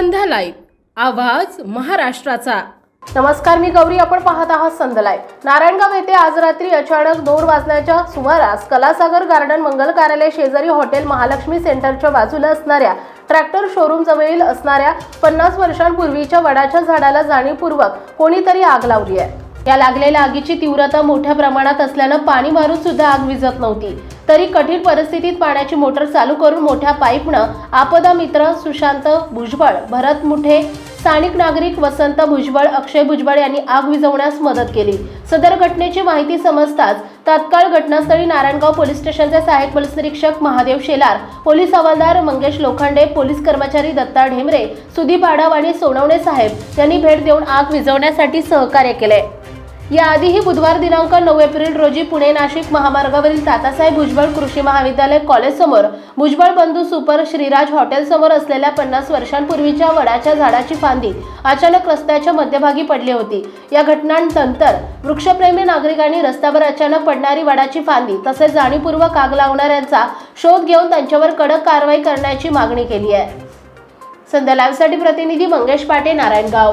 संध्या live आवाज महाराष्ट्राचा. नमस्कार मी गौरी. आपण पाहत आहात संदलाय नारायणगाव येथे आज रात्री अचानक दोन वाजण्याच्या सुमारास कलासागर गार्डन मंगल कार्यालय शेजारी हॉटेल महालक्ष्मी सेंटरच्या बाजूला असणाऱ्या ट्रॅक्टर शोरूम जवळील असणाऱ्या पन्नास वर्षांपूर्वीच्या वडाच्या झाडाला जाणीवपूर्वक कोणीतरी आग लावली आहे. या लागलेल्या आगीची तीव्रता मोठ्या प्रमाणात असल्यानं पाणी मारून सुद्धा आग विझत नव्हती. तरी कठीण परिस्थितीत पाण्याची मोटर चालू करून मोठ्या पाईपनं आपदा मित्र सुशांत भुजबळ भरत मुठे स्थानिक नागरिक वसंत भुजबळ अक्षय भुजबळ यांनी आग विझवण्यास मदत केली. सदर घटनेची माहिती समजताच तात्काळ घटनास्थळी नारायणगाव पोलीस स्टेशनचे सहाय्यक पोलीस निरीक्षक महादेव शेलार पोलीस हवालदार मंगेश लोखंडे पोलीस कर्मचारी दत्ता ढेमरे सुदीप आढाव आणि सोनवणे साहेब यांनी भेट देऊन आग विझवण्यासाठी सहकार्य केले. याआधीही बुधवार दिनांक नऊ एप्रिल रोजी पुणे नाशिक महामार्गावरील तातासाहेब भुजबळ कृषी महाविद्यालय कॉलेज समोर भुजबळ बंधू सुपर श्रीराज हॉटेल समोर असलेल्या पन्नास वर्षांपूर्वीच्या वडाच्या झाडाची फांदी अचानक रस्त्याच्या मध्यभागी पडली होती. या घटनांनंतर वृक्षप्रेमी नागरिकांनी रस्त्यावर अचानक पडणारी वडाची फांदी तसेच जाणीवपूर्वक आग लावणाऱ्यांचा शोध घेऊन त्यांच्यावर कडक कारवाई करण्याची मागणी केली आहे. संध्या लाईव्हसाठी प्रतिनिधी मंगेश पाटे नारायणगाव.